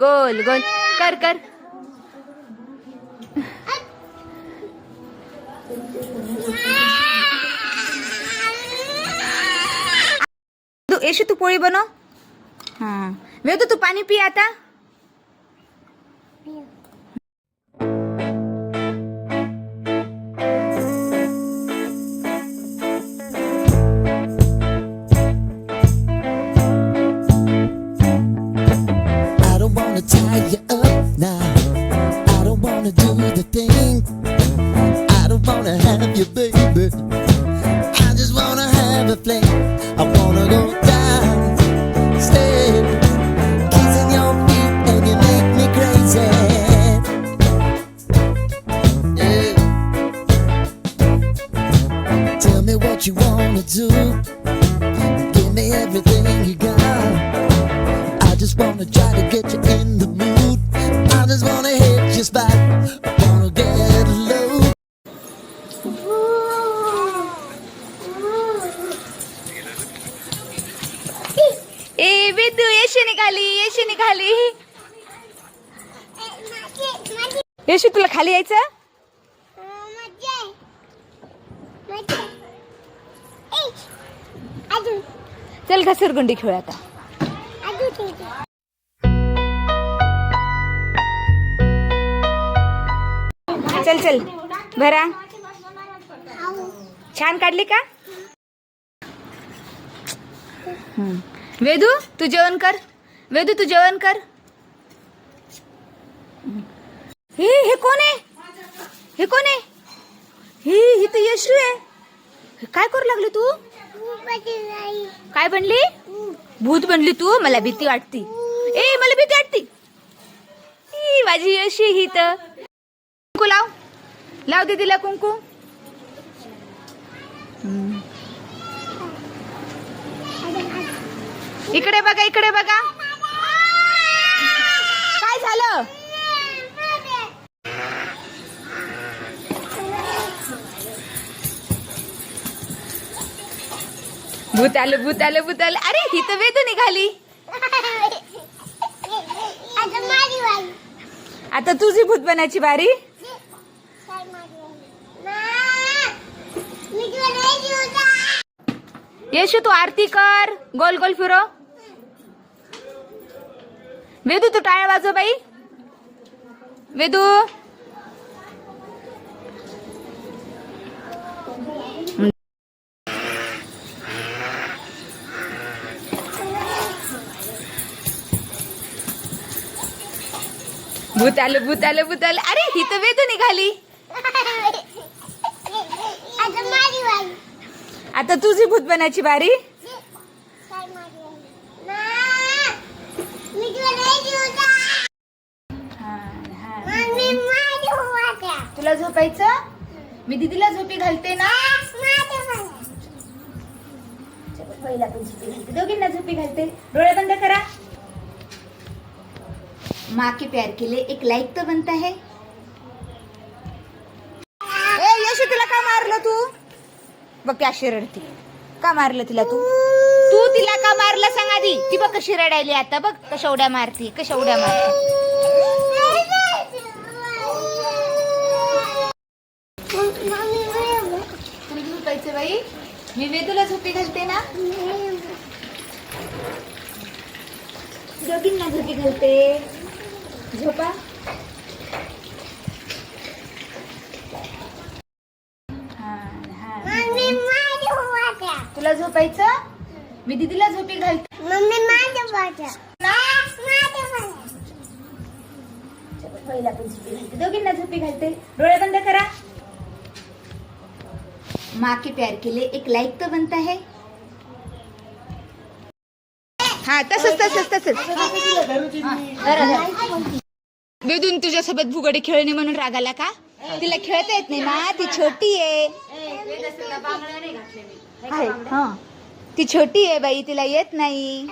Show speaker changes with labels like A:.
A: गोल गोल. कर कर. तू येशी तू पोळी बनव. हा. वेदू तू पाणी पी आता.
B: You, baby. I just wanna have a fling. I wanna go down, stay, kissing your feet, and you make me crazy. Yeah. Tell me what you wanna do. Give me everything you got. I just wanna try to get you in the mood. I just wanna hit your spot.
A: तू येशी निघाली येशी निघाली. येशी तुला खाली यायचं? चल घसरगुंडी खेळू आता. चल चल. भरा. छान काढली का? हम्म. वेदू तू जेवण कर. वेदू तू जेवण कर. हे हे कोण आहे? हे कोण आहे? ही ही तर यशू आहे. काय करू लागली तू? काय बनली? भूत बनली तू? मला भीती वाटती. ए मला भीती वाटती. ई, माझी यशी ही तर. कुंकू लाव. लाव दे तिला कुंकू. इकडे बघा इकडे बघा. काय झालं? भूत आलं भूत आलं भूत आलं. अरे ही तर वेद निघाली. आता तुझी भूत बनायची बारी. येशू तू आरती कर. गोल गोल फिरो. वेदू तू टाळ्या वाजव बाई. वेदू. भूत आलं भूत आलं भूत आलं. अरे ही तर वेदू निघाली. आता तुझी भूत बनायची बारी. तुला झोपायचं? मी दीदीला झोपी घालते ना? पहिला पण झोपी घालते. दोघींना झोपी घालते. डोळे बंद करा. माँ के प्यार के लिए एक लाइक तो बनता है. ए यशू तुला का मारलं तू? बघ ती अशी रडती का मारलं तिला तू? तू तिला का मारलं सांग आधी. ती बघ कशी रडायली आता. बघ कशा उड्या मारती कशा उड्या मारती. तुला झोपायचं बाई? मी वेदूला झोपी घालते ना? दोघींना झोपी घालते. झोपा. हा, हा. तुला झोपायचं? मी दीदीला झोपी घालते. ना? पहिला पण झोपी घालते. दोघींना झोपी घालते. डोळे बंद करा. माँ के प्यार के लिए एक लाइक तो बनता है। हा तसंच तसंच तसंच. वेदून तुझ्यासोबत भुगडी खेळणे म्हणून रागाला का? तिला खेळता येत नाही ना ती छोटी आहे. हा. ती छोटी आहे बाई तिला येत नाही.